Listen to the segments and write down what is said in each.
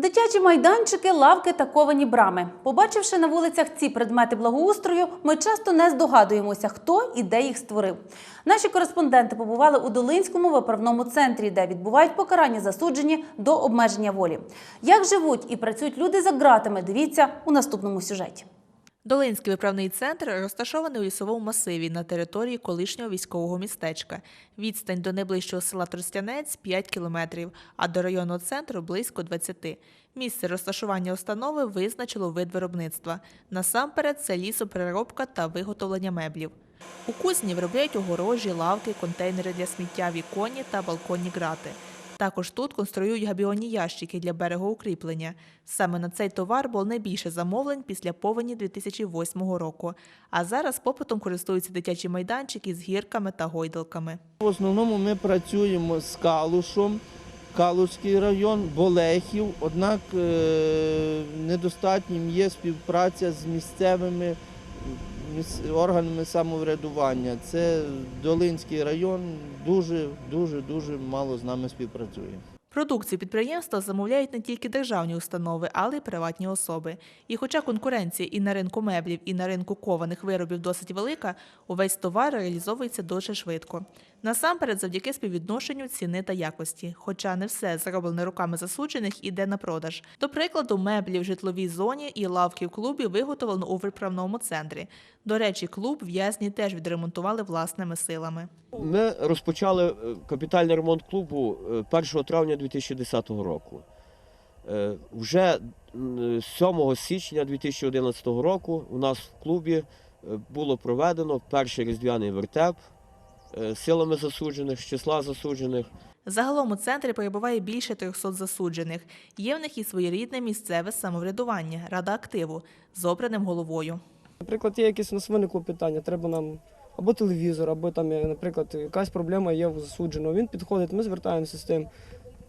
Дитячі майданчики, лавки та ковані брами. Побачивши на вулицях ці предмети благоустрою, ми часто не здогадуємося, хто і де їх створив. Наші кореспонденти побували у Долинському виправному центрі, де відбувають покарання засуджені до обмеження волі. Як живуть і працюють люди за ґратами, дивіться у наступному сюжеті. Долинський виправний центр розташований у лісовому масиві на території колишнього військового містечка. Відстань до найближчого села Тростянець 5 кілометрів, а до районного центру близько 20. Місце розташування установи визначило вид виробництва. Насамперед це лісопереробка та виготовлення меблів. У кузні виробляють огорожі, лавки, контейнери для сміття, віконні та балконні грати. Також тут конструюють габіонні ящики для берегоукріплення. Саме на цей товар було найбільше замовлень після повені 2008 року. А зараз попитом користуються дитячі майданчики з гірками та гойдалками. В основному ми працюємо з Калушом, Калушський район, Болехів, однак е, недостатнім є співпраця з місцевими міс- органами самоврядування. Це Долинський район дуже, дуже, дуже мало з нами співпрацює. Продукцію підприємства замовляють не тільки державні установи, але й приватні особи. І хоча конкуренція і на ринку меблів, і на ринку кованих виробів досить велика, увесь товар реалізовується дуже швидко. Насамперед, завдяки співвідношенню ціни та якості. Хоча не все зроблене руками засуджених іде на продаж. До прикладу, меблі в житловій зоні і лавки в клубі виготовлено у виправному центрі. До речі, клуб в'язні теж відремонтували власними силами. Ми розпочали е, капітальний ремонт клубу е, 1 травня 2010 року. Е, Вже 7 січня 2011 року у нас в клубі е, було проведено перший різдвяний вертеп е, силами засуджених, з числа засуджених. Загалом у центрі перебуває більше 300 засуджених. Є в них і своєрідне місцеве самоврядування, рада активу з обраним головою. Наприклад, є якесь у нас виникло питання, треба нам або телевізор, або там, наприклад, якась проблема є у засудженого. Він підходить, ми звертаємося з тим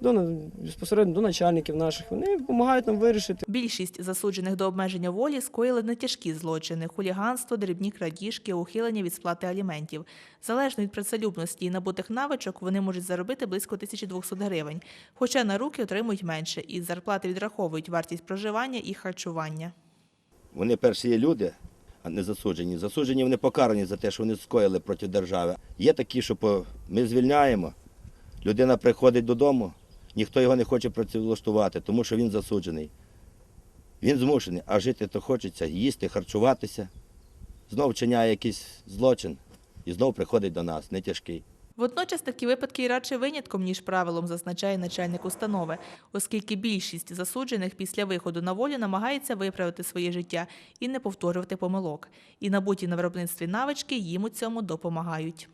до безпосередньо до начальників наших. Вони допомагають нам вирішити. Більшість засуджених до обмеження волі скоїли нетяжкі злочини: хуліганство, дрібні крадіжки, ухилення від сплати аліментів. Залежно від працелюбності і набутих навичок, вони можуть заробити близько 1200 гривень, хоча на руки отримують менше, і з зарплати відраховують вартість проживання і харчування. Вони перші є люди, не засуджені. Засуджені вони покарані за те, що вони скоїли проти держави. Є такі, що ми звільняємо. Людина приходить додому, ніхто його не хоче працевлаштувати, тому що він засуджений. Він змушений, а жити то хочеться, їсти, харчуватися. Знов вчиняє якийсь злочин і знов приходить до нас, не тяжкий. Водночас такі випадки і радше винятком, ніж правилом, зазначає начальник установи, оскільки більшість засуджених після виходу на волю намагається виправити своє життя і не повторювати помилок. І набуті на виробництві навички їм у цьому допомагають.